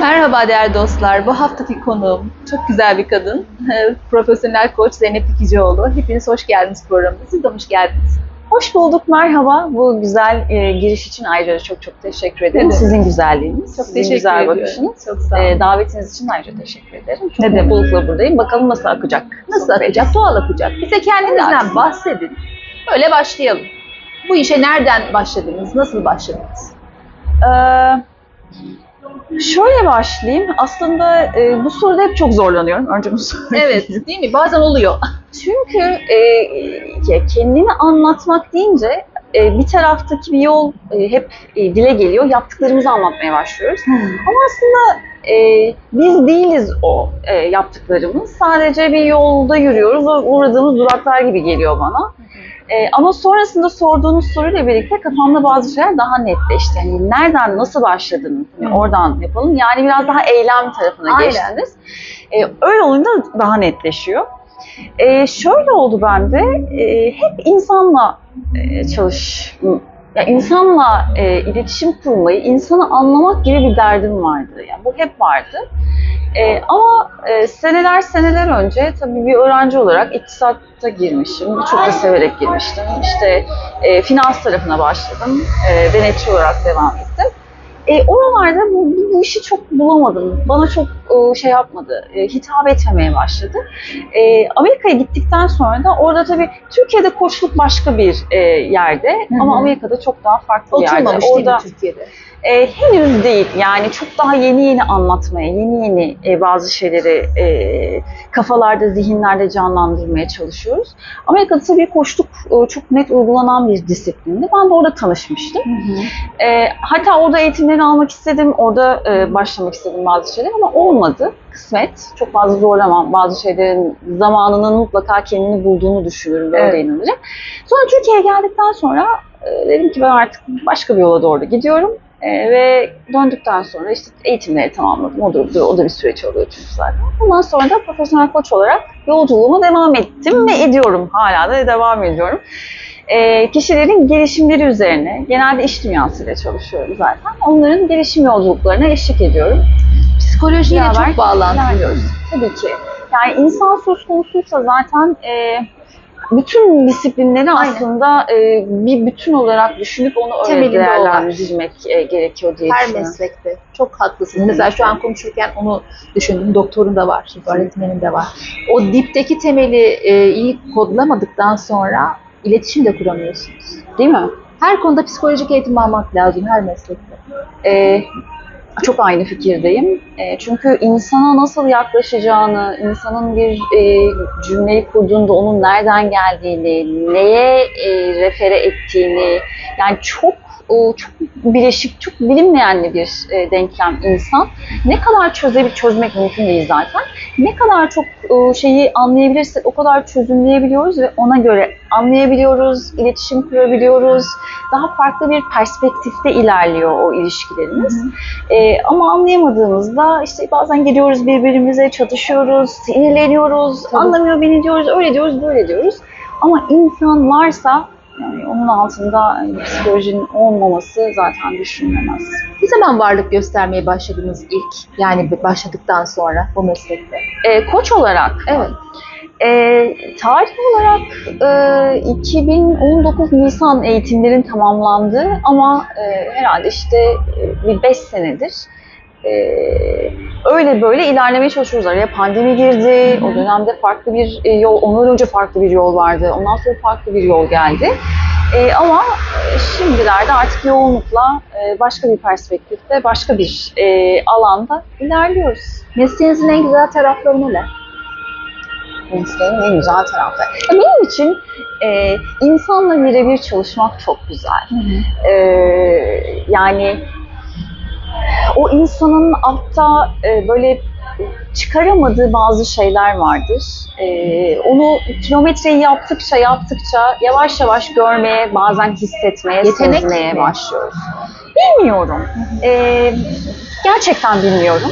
Merhaba değerli dostlar. Bu haftaki konuğum çok güzel bir kadın. Profesyonel koç Zeynep Dikicioğlu. Hepiniz hoş geldiniz programımıza. Siz de hoş geldiniz. Hoş bulduk, merhaba. Bu güzel e, giriş için ayrıca çok çok teşekkür ederim. Evet. Sizin güzelliğiniz, Çok sizin teşekkür güzel ediyorum. bakışınız. Çok sağ olun. E, davetiniz için ayrıca teşekkür ederim. Çok Ne mutlulukla buradayım. Bakalım nasıl akacak. Nasıl sohbet. akacak? Doğal akacak. Bize kendinizden bahsedin. Böyle başlayalım. Bu işe nereden başladınız? Nasıl başladınız? Ee, şöyle başlayayım. Aslında e, bu soruda hep çok zorlanıyorum. Önce bunu söyleyeyim. Evet, değil mi? Bazen oluyor. Çünkü e, kendini anlatmak deyince e, bir taraftaki bir yol e, hep e, dile geliyor. Yaptıklarımızı anlatmaya başlıyoruz. Ama aslında e, biz değiliz o e, yaptıklarımız. Sadece bir yolda yürüyoruz. O uğradığımız duraklar gibi geliyor bana. E, ama sonrasında sorduğunuz soruyla birlikte kafamda bazı şeyler daha netleşti. Yani nereden, nasıl başladınız? Hı. oradan yapalım. Yani biraz daha eylem tarafına Aynen. geçtiniz. E, öyle olunca daha netleşiyor. E, şöyle oldu bende. E, hep insanla e, çalış, ya insanla e, iletişim kurmayı, insanı anlamak gibi bir derdim vardı. Yani bu hep vardı. E, ama e, seneler seneler önce tabii bir öğrenci olarak iktisatta girmişim. Çok da severek girmiştim. İşte e, finans tarafına başladım. E, denetçi olarak devam ettim. E, oralarda bu, bu, bu işi çok bulamadım. Bana çok e, şey yapmadı, e, hitap etmemeye başladı. E, Amerika'ya gittikten sonra da orada tabii Türkiye'de koçluk başka bir e, yerde Hı hı. ama Amerika'da çok daha farklı bir yerde. Oturmamış değil mi Türkiye'de? E, henüz değil. Yani çok daha yeni yeni anlatmaya, yeni yeni e, bazı şeyleri e, kafalarda, zihinlerde canlandırmaya çalışıyoruz. Amerika'da tabii koçluk e, çok net uygulanan bir disiplindi. Ben de orada tanışmıştım. E, hatta orada eğitimleri almak istedim, orada e, başlamak istedim bazı şeyler ama olmadı. Kısmet. Çok fazla zorlamam. Bazı şeylerin zamanının mutlaka kendini bulduğunu düşünürüm ve Evet. öyle inanırım. Sonra Türkiye'ye geldikten sonra e, dedim ki ben artık başka bir yola doğru gidiyorum. E, ve döndükten sonra işte eğitimleri tamamladım. O da, o da bir süreç oluyor çünkü zaten. Ondan sonra da profesyonel koç olarak yolculuğuma devam ettim ve ediyorum. Hala da devam ediyorum. E, kişilerin gelişimleri üzerine, genelde iş dünyasıyla çalışıyorum zaten. Onların gelişim yolculuklarına eşlik ediyorum. Psikolojiyle Beraber çok bağlantılıyoruz. Tabii ki. Yani insan söz konusuysa zaten e, bütün disiplinleri Aynen. aslında e, bir bütün olarak düşünüp onu öyle Temelinde değerlendirmek e, gerekiyor diye Her düşünüyorum. meslekte. Çok haklısınız. Mesela şu an konuşurken onu düşündüm. Doktorun da var, öğretmenim de var. O dipteki temeli e, iyi kodlamadıktan sonra iletişim de kuramıyorsunuz. Değil mi? Her konuda psikolojik eğitim almak lazım her meslekte. E, çok aynı fikirdeyim. E, çünkü insana nasıl yaklaşacağını, insanın bir e, cümleyi kurduğunda onun nereden geldiğini, neye e, refere ettiğini, yani çok çok bileşik, çok bilinmeyenli bir e, denklem insan. Ne kadar çözebil çözmek mümkün değil zaten. Ne kadar çok şeyi anlayabilirsek o kadar çözümleyebiliyoruz ve ona göre anlayabiliyoruz, iletişim kurabiliyoruz. Daha farklı bir perspektifte ilerliyor o ilişkilerimiz. Ee, ama anlayamadığımızda işte bazen geliyoruz birbirimize çatışıyoruz, sinirleniyoruz, Tabii. anlamıyor beni diyoruz, öyle diyoruz, böyle diyoruz. Ama insan varsa yani onun altında hani, psikolojinin olmaması zaten düşünülemez. Ne zaman varlık göstermeye başladınız ilk? Yani başladıktan sonra bu meslekte. Ee, koç olarak, Evet. Ee, tarih olarak e, 2019 Nisan eğitimlerin tamamlandı ama e, herhalde işte e, bir 5 senedir e, öyle böyle ilerlemeye çalışıyoruz. Araya pandemi girdi, o dönemde farklı bir e, yol, ondan önce farklı bir yol vardı, ondan sonra farklı bir yol geldi. E, ama e, şimdilerde artık yoğunlukla e, başka bir perspektifte, başka bir e, alanda ilerliyoruz. Mesleğinizin en güzel tarafları neler? Mesleğin en güzel tarafı. Ya Benim için e, insanla birebir çalışmak çok güzel. E, yani o insanın altta e, böyle çıkaramadığı bazı şeyler vardır. E, onu kilometreyi yaptıkça yaptıkça yavaş yavaş görmeye, bazen hissetmeye, Yetenek sezmeye mi? başlıyoruz. Bilmiyorum. E, gerçekten bilmiyorum.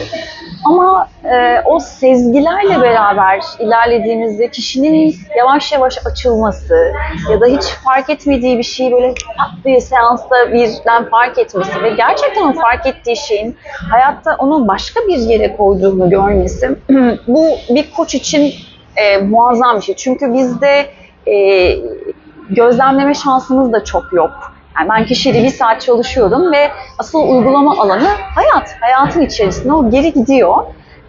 Ama e, o sezgilerle beraber ilerlediğimizde kişinin yavaş yavaş açılması ya da hiç fark etmediği bir şeyi böyle pat diye seansta birden fark etmesi ve gerçekten fark ettiği şeyin hayatta onu başka bir yere koyduğunu görmesi bu bir koç için e, muazzam bir şey. Çünkü bizde e, gözlemleme şansımız da çok yok. Yani ben kişiyle bir saat çalışıyorum ve asıl uygulama alanı hayat. Hayatın içerisinde o geri gidiyor.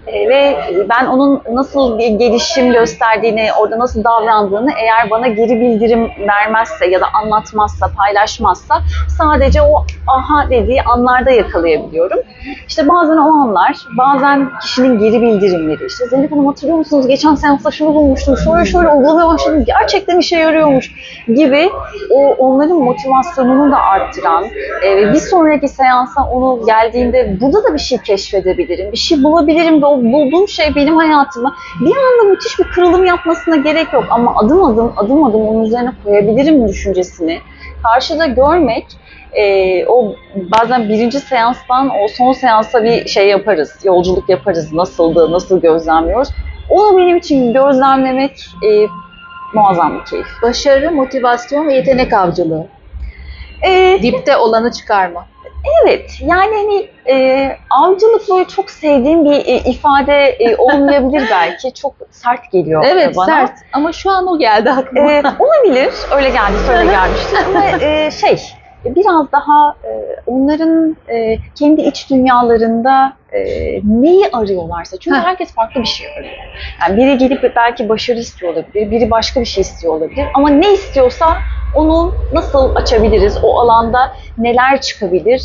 E, ve ben onun nasıl bir gelişim gösterdiğini, orada nasıl davrandığını eğer bana geri bildirim vermezse ya da anlatmazsa, paylaşmazsa sadece o aha dediği anlarda yakalayabiliyorum. İşte bazen o anlar, bazen kişinin geri bildirimleri. İşte Zeynep Hanım hatırlıyor musunuz? Geçen seansta şunu bulmuştum, şöyle şöyle uygulamaya başladım, gerçekten işe yarıyormuş gibi o onların motivasyonunu da arttıran e, ve bir sonraki seansa onu geldiğinde burada da bir şey keşfedebilirim, bir şey bulabilirim ve o bulduğum şey benim hayatıma bir anda müthiş bir kırılım yapmasına gerek yok ama adım adım adım adım onun üzerine koyabilirim düşüncesini karşıda görmek e, o bazen birinci seanstan o son seansa bir şey yaparız, yolculuk yaparız. Nasıldı, nasıl gözlemliyoruz. Onu benim için gözlemlemek e, muazzam bir keyif. Başarı, motivasyon ve yetenek avcılığı. E, Dipte olanı çıkarma. Evet, yani hani e, avcılık böyle çok sevdiğim bir e, ifade e, olmayabilir belki. Çok sert geliyor Evet bana. sert ama şu an o geldi aklıma. E, olabilir, öyle geldi, öyle gelmişti. Ama e, şey, biraz daha e, onların e, kendi iç dünyalarında e, neyi arıyorlarsa. Çünkü Heh. herkes farklı bir şey arıyor. Yani biri gelip belki başarı istiyor olabilir, biri başka bir şey istiyor olabilir. Ama ne istiyorsa onu nasıl açabiliriz, o alanda neler çıkabilir,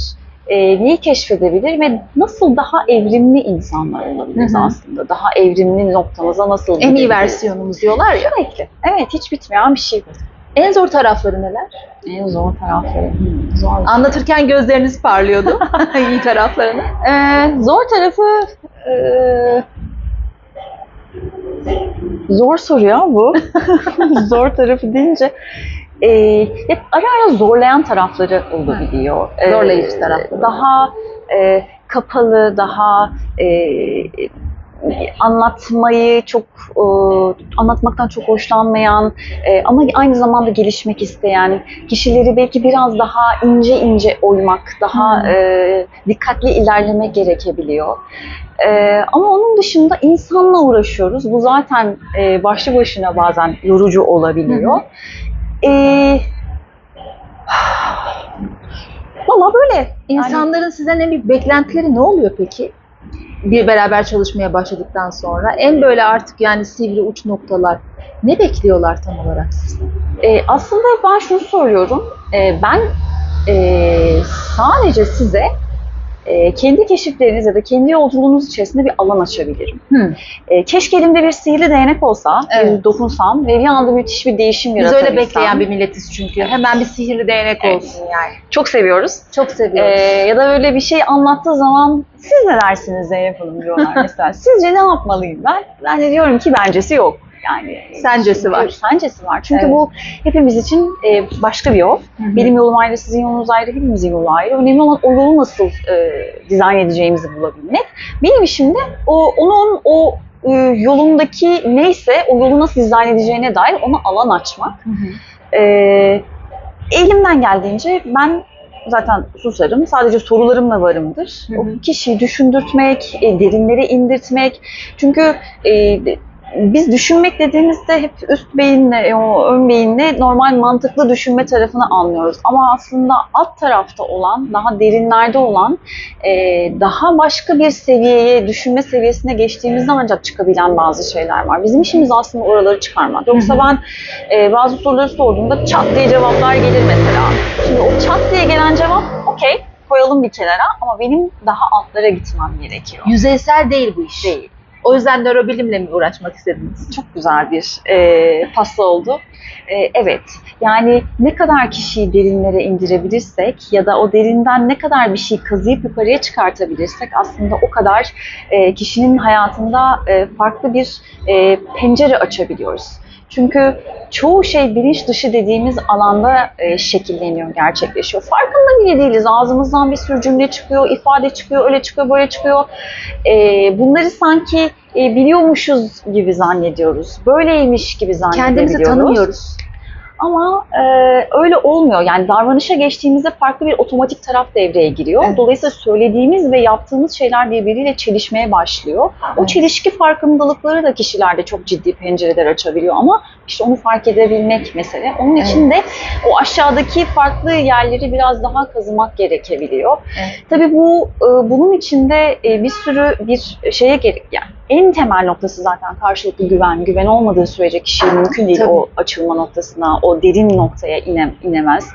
neyi keşfedebilir ve nasıl daha evrimli insanlar olabiliriz Hı hı. aslında. Daha evrimli noktamıza nasıl en iyi versiyonumuz diyorlar ya. Sürekli. Evet, hiç bitmeyen bir şey bu. En zor tarafları neler? En zor tarafları. Hmm, zor. Anlatırken gözleriniz parlıyordu. iyi taraflarını. Ee, zor tarafı ee, zor soru ya bu. zor tarafı deyince ee, hep ara ara zorlayan tarafları olabiliyor. Ee, Zorlayıcı tarafları. Daha ee, kapalı, daha ee, anlatmayı çok e, anlatmaktan çok hoşlanmayan e, ama aynı zamanda gelişmek isteyen kişileri belki biraz daha ince ince oymak, daha Hmm. e, dikkatli ilerleme gerekebiliyor. E, ama onun dışında insanla uğraşıyoruz. Bu zaten e, başlı başına bazen yorucu olabiliyor. E, Valla böyle. İnsanların sizden en büyük beklentileri ne oluyor peki? Bir beraber çalışmaya başladıktan sonra en böyle artık yani sivri uç noktalar ne bekliyorlar tam olarak sizden? E, aslında ben şunu soruyorum. E, ben e, sadece size e, kendi keşifleriniz ya da kendi yolculuğunuz içerisinde bir alan açabilirim. Hı. E, keşke elimde bir sihirli değnek olsa, Evet. bir dokunsam ve bir anda müthiş bir değişim Biz yaratabilsem. öyle bekleyen bir milletiz çünkü. Hemen bir sihirli değnek Evet. olsun yani. Çok seviyoruz. Çok E, seviyoruz. ya da böyle bir şey anlattığı zaman siz ne dersiniz Zeynep Hanım diyorlar mesela. Sizce ne yapmalıyım ben? Ben de diyorum ki bencesi yok. Yani Sencesi çünkü- var. Sencesi var. Çünkü Evet. bu hepimiz için e, başka bir yol. Benim yolum ayrı, sizin yolunuz ayrı, hepimizin yolu ayrı. Önemli olan o yolu nasıl e, dizayn edeceğimizi bulabilmek. Benim işim de o, onun o e, yolundaki neyse o yolu nasıl dizayn edeceğine dair ona alan açmak. Hı hı. E, elimden geldiğince ben zaten susarım. Sadece sorularımla varımdır. Hı hı. O kişiyi düşündürtmek, e, derinlere indirtmek. Çünkü e, biz düşünmek dediğimizde hep üst beyinle, e, o ön beyinle normal mantıklı düşünme tarafını anlıyoruz. Ama aslında alt tarafta olan, daha derinlerde olan, e, daha başka bir seviyeye, düşünme seviyesine geçtiğimizde ancak çıkabilen bazı şeyler var. Bizim işimiz aslında oraları çıkarmak. Yoksa ben e, bazı soruları sorduğumda çat diye cevaplar gelir mesela. Şimdi o çat diye gelen cevap okey koyalım bir kenara ama benim daha altlara gitmem gerekiyor. Yüzeysel değil bu iş. Değil. O yüzden nörobilimle mi uğraşmak istediniz? Çok güzel bir e, pasta oldu. E, evet, yani ne kadar kişiyi derinlere indirebilirsek ya da o derinden ne kadar bir şey kazıyıp yukarıya çıkartabilirsek aslında o kadar e, kişinin hayatında e, farklı bir e, pencere açabiliyoruz. Çünkü çoğu şey bilinç dışı dediğimiz alanda e, şekilleniyor, gerçekleşiyor. Farkında bile değiliz. Ağzımızdan bir sürü cümle çıkıyor, ifade çıkıyor, öyle çıkıyor, böyle çıkıyor. E, bunları sanki e, biliyormuşuz gibi zannediyoruz. Böyleymiş gibi zannedebiliyoruz. Kendimizi tanımıyoruz. Ama e, öyle olmuyor. Yani davranışa geçtiğimizde farklı bir otomatik taraf devreye giriyor. Evet. Dolayısıyla söylediğimiz ve yaptığımız şeyler birbiriyle çelişmeye başlıyor. O Evet. çelişki farkındalıkları da kişilerde çok ciddi pencereler açabiliyor ama işte onu fark edebilmek mesele. Onun Evet. için de o aşağıdaki farklı yerleri biraz daha kazımak gerekebiliyor. Evet. Tabii bu e, bunun içinde e, bir sürü bir şeye gerek yani en temel noktası zaten karşılıklı güven. Güven olmadığı sürece kişi mümkün değil Tabii. o açılma noktasına, o derin noktaya ine, inemez.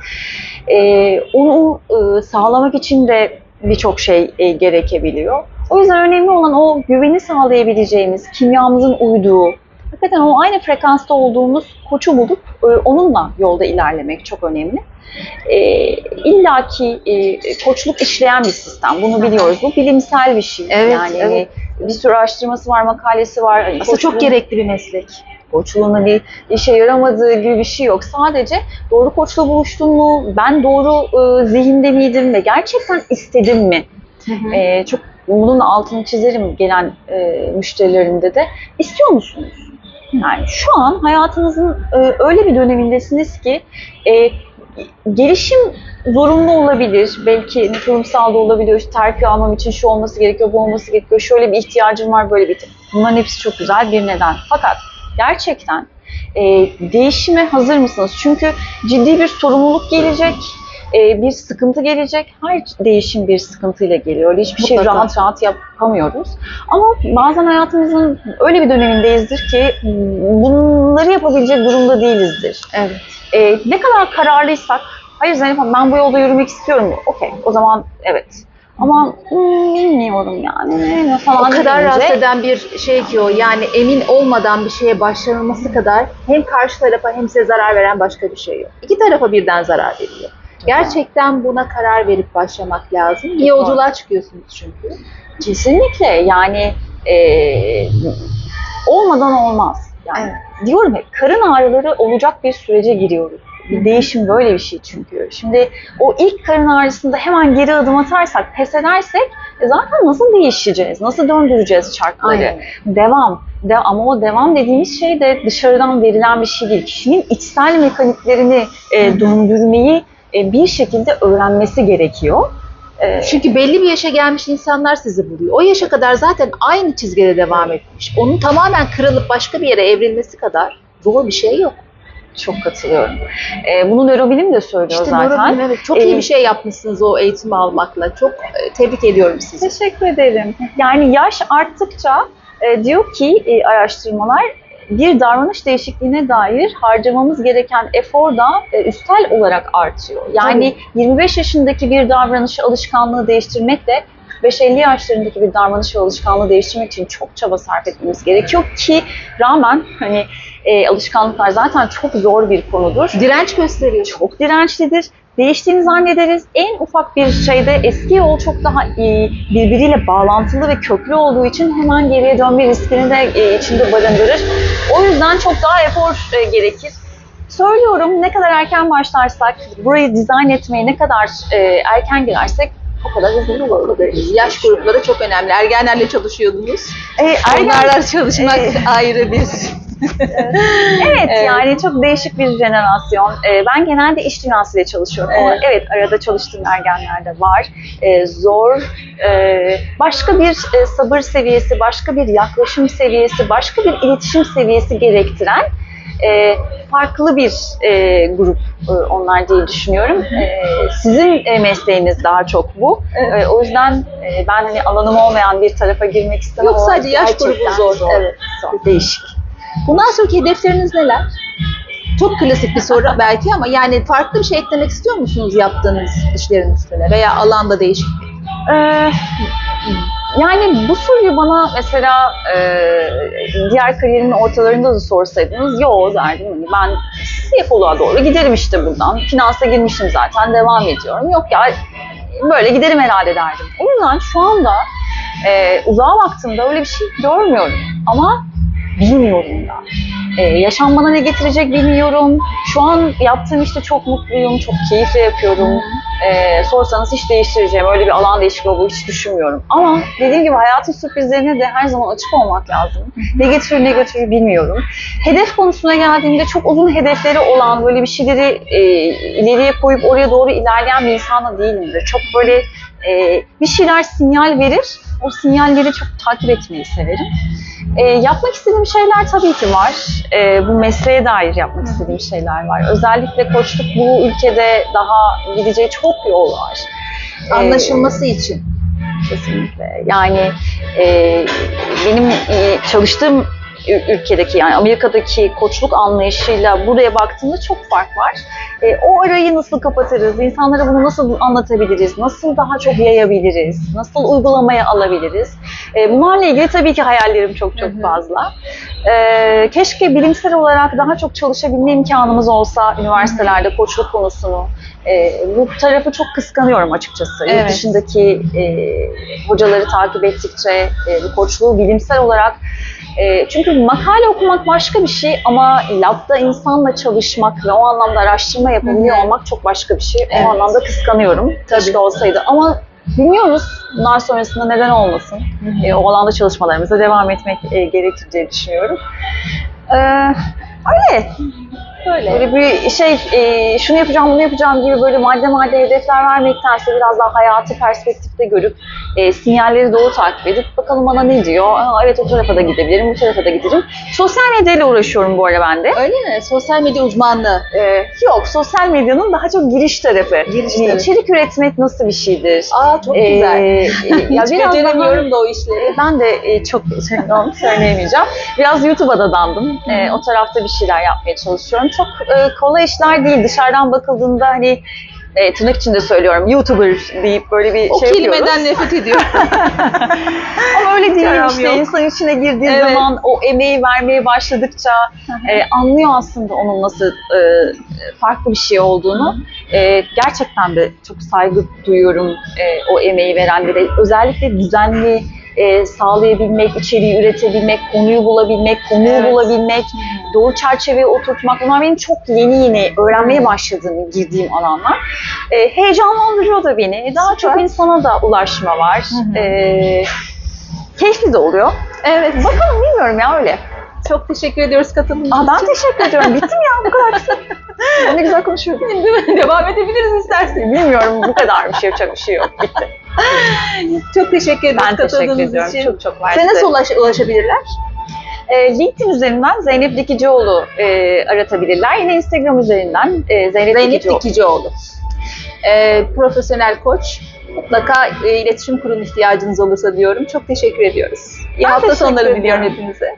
E, onu e, sağlamak için de birçok şey e, gerekebiliyor. O yüzden önemli olan o güveni sağlayabileceğimiz, kimyamızın uyduğu, hakikaten o aynı frekansta olduğumuz koçu bulup e, onunla yolda ilerlemek çok önemli. E, İlla ki e, koçluk işleyen bir sistem. Bunu biliyoruz. Bu bilimsel bir şey. Evet, yani hani evet. bir sürü araştırması var, makalesi var. Hani Aslında çok koçluğun- gerekli bir meslek. koçluğuna bir işe yaramadığı gibi bir şey yok. Sadece doğru koçla buluştun mu? Ben doğru e, zihinde miydim ve gerçekten istedim mi? E, çok bunun altını çizerim gelen e, müşterilerimde de. İstiyor musunuz? Yani şu an hayatınızın e, öyle bir dönemindesiniz ki e, gelişim zorunlu olabilir. Belki kurumsal da olabiliyor. İşte terfi almam için şu olması gerekiyor, bu olması gerekiyor. Şöyle bir ihtiyacım var, böyle bir. Bunların hepsi çok güzel bir neden. Fakat gerçekten e, değişime hazır mısınız? Çünkü ciddi bir sorumluluk gelecek, e, bir sıkıntı gelecek. Her değişim bir sıkıntıyla geliyor. Hiçbir şey Mutlaka. rahat rahat yapamıyoruz. Ama bazen hayatımızın öyle bir dönemindeyizdir ki bunları yapabilecek durumda değilizdir. Evet. E, ne kadar kararlıysak, hayır Zeynep Hanım ben bu yolda yürümek istiyorum. Okey, o zaman evet. Ama hmm, bilmiyorum yani ne falan O kadar deyince- rahatsız eden bir şey ki o. Yani emin olmadan bir şeye başlanılması kadar hem karşı tarafa hem size zarar veren başka bir şey yok. İki tarafa birden zarar veriyor. Gerçekten buna karar verip başlamak lazım. Bir yolculuğa çıkıyorsunuz çünkü. Kesinlikle yani e, olmadan olmaz. Yani diyorum hep karın ağrıları olacak bir sürece giriyoruz. Bir değişim böyle bir şey çünkü. Şimdi o ilk karın ağrısında hemen geri adım atarsak, pes edersek e zaten nasıl değişeceğiz? Nasıl döndüreceğiz çarkları? Aynen. Devam. De, ama o devam dediğimiz şey de dışarıdan verilen bir şey değil. Kişinin içsel mekaniklerini e, döndürmeyi e, bir şekilde öğrenmesi gerekiyor. E, Çünkü belli bir yaşa gelmiş insanlar sizi buluyor. O yaşa kadar zaten aynı çizgide devam etmiş. Onun tamamen kırılıp başka bir yere evrilmesi kadar zor bir şey yok. Çok katılıyorum. Ee, bunu nörobilim de söylüyor İşte zaten. nörobilim, evet. Çok iyi Ee, bir şey yapmışsınız o eğitimi almakla. Çok e, tebrik ediyorum sizi. Teşekkür ederim. Yani yaş arttıkça e, diyor ki e, araştırmalar bir davranış değişikliğine dair harcamamız gereken efor da e, üstel olarak artıyor. Yani 25 yaşındaki bir davranışı alışkanlığı değiştirmekle 45-50 yaşlarındaki bir davranış ve alışkanlığı değiştirmek için çok çaba sarf etmemiz gerekiyor ki rağmen hani e, alışkanlıklar zaten çok zor bir konudur. Direnç gösteriyor. çok dirençlidir. Değiştiğini zannederiz. En ufak bir şeyde eski yol çok daha iyi, birbiriyle bağlantılı ve köklü olduğu için hemen geriye dönme riskini de e, içinde barındırır. O yüzden çok daha efor e, gerekir. Söylüyorum ne kadar erken başlarsak, burayı dizayn etmeye ne kadar e, erken girersek o kadar hızlı olur. Yaş grupları çok önemli. Ergenlerle çalışıyordunuz. E, ergen, Onlarla çalışmak e, ayrı bir. Evet, Evet. yani çok değişik bir jenerasyon. Ee, ben genelde iş dünyasıyla çalışıyorum ama Evet. evet arada çalıştığım ergenler de var. Ee, zor, e, başka bir e, sabır seviyesi, başka bir yaklaşım seviyesi, başka bir iletişim seviyesi gerektiren e, farklı bir e, grup e, onlar diye düşünüyorum. E, sizin e, mesleğiniz daha çok bu. E, o yüzden e, ben hani alanım olmayan bir tarafa girmek istemem. Yok, sadece yaş grubu zor. Evet, zor. Değişik. Bundan sonraki hedefleriniz neler? Çok klasik bir soru belki ama yani farklı bir şey eklemek istiyor musunuz yaptığınız işlerin üstüne veya alanda değişik? Ee, yani bu soruyu bana mesela e, diğer kariyerimin ortalarında da sorsaydınız yo derdim hani ben CFO'luğa doğru giderim işte buradan. Finansa girmişim zaten devam ediyorum. Yok ya böyle giderim herhalde derdim. O yüzden şu anda e, uzağa baktığımda öyle bir şey görmüyorum ama bilmiyorum da. Ee, yaşam bana ne getirecek bilmiyorum. Şu an yaptığım işte çok mutluyum, çok keyifle yapıyorum. Ee, sorsanız hiç değiştireceğim, öyle bir alan değişikliği olduğu hiç düşünmüyorum. Ama dediğim gibi hayatın sürprizlerine de her zaman açık olmak lazım. Ne getirir ne götürür bilmiyorum. Hedef konusuna geldiğimde çok uzun hedefleri olan, böyle bir şeyleri e, ileriye koyup oraya doğru ilerleyen bir insan da değilimdir. Çok böyle e, bir şeyler sinyal verir, o sinyalleri çok takip etmeyi severim. E, yapmak istediğim şeyler tabii ki var. E, bu mesleğe dair yapmak istediğim şeyler var. Özellikle koçluk bu ülkede daha gideceği çok yol var. E, Anlaşılması için. Kesinlikle. Yani e, benim e, çalıştığım ülkedeki yani Amerika'daki koçluk anlayışıyla buraya baktığımda çok fark var. E, o arayı nasıl kapatırız? İnsanlara bunu nasıl anlatabiliriz? Nasıl daha çok yayabiliriz? Nasıl uygulamaya alabiliriz? E, bunlarla ilgili tabii ki hayallerim çok çok fazla. E, keşke bilimsel olarak daha çok çalışabilme imkanımız olsa üniversitelerde koçluk konusunu. E, bu tarafı çok kıskanıyorum açıkçası. Yurt Evet. dışındaki e, hocaları takip ettikçe e, bu koçluğu bilimsel olarak e, çünkü makale okumak başka bir şey ama labda insanla çalışmak ve o anlamda araştırma yapabiliyor Hı hı. olmak çok başka bir şey. Evet. O anlamda kıskanıyorum. Tabii. Keşke olsaydı ama bilmiyoruz. Bundan sonrasında neden olmasın. E, o alanda çalışmalarımıza devam etmek e, gerekir diye düşünüyorum. E, öyle. Böyle. Böyle bir şey, e, şunu yapacağım, bunu yapacağım gibi böyle madde madde hedefler vermektense biraz daha hayatı perspektifte görüp e, sinyalleri doğru takip edip bakalım bana ne diyor. Aa, evet o tarafa da gidebilirim, bu tarafa da giderim. Sosyal medyayla uğraşıyorum bu arada ben de. Öyle mi? Sosyal medya uzmanlığı. E, yok, sosyal medyanın daha çok giriş tarafı. Giriş Hani tarafı. içerik üretmek nasıl bir şeydir? Aa çok E, güzel. e, ya Hiç biraz beceremiyorum da o işleri. daha, ben de e, çok söyleyemeyeceğim. Biraz YouTube'a da dandım. E, o tarafta bir şeyler yapmaya çalışıyorum. Çok e, kolay işler değil. Dışarıdan bakıldığında hani e, tırnak içinde söylüyorum YouTuber deyip böyle bir O şey kelimeden yapıyoruz. nefret ediyorum. Ama öyle değil Yaram işte. yok. İnsan içine girdiği Evet. zaman o emeği vermeye başladıkça e, anlıyor aslında onun nasıl e, farklı bir şey olduğunu. E, gerçekten de çok saygı duyuyorum e, o emeği verenlere. Özellikle düzenli e, sağlayabilmek, içeriği üretebilmek, konuyu bulabilmek, konuyu Evet. bulabilmek, doğru çerçeveye oturtmak. Bunlar benim çok yeni yeni öğrenmeye başladığım, girdiğim alanlar. E, heyecanlandırıyor da beni. Daha Süper. çok insana da ulaşma var. Hı hı. E, keyifli de oluyor. evet. Bakalım bilmiyorum ya öyle. Çok teşekkür ediyoruz katıldığınız Aa, ben için. teşekkür ediyorum. Bitti mi ya? Bu kadar. Ben ne güzel konuşuyorum. Değil mi? Devam edebiliriz istersen. Bilmiyorum bu kadar bir şey yapacak bir şey yok. Bitti. Çok teşekkür ederiz Ben teşekkür katıldığınız ediyorum. için. Çok çok mersi. Size nasıl ulaş- ulaşabilirler? Ee, LinkedIn üzerinden Zeynep Dikicioğlu e, aratabilirler. Yine Instagram üzerinden e, Zeynep, Zeynep Dikicioğlu. Dikicioğlu. Ee, profesyonel koç. Mutlaka e, iletişim kurun ihtiyacınız olursa diyorum. Çok teşekkür ediyoruz. İyi Ben hafta teşekkür sonları diliyorum ediyorum. hepinize.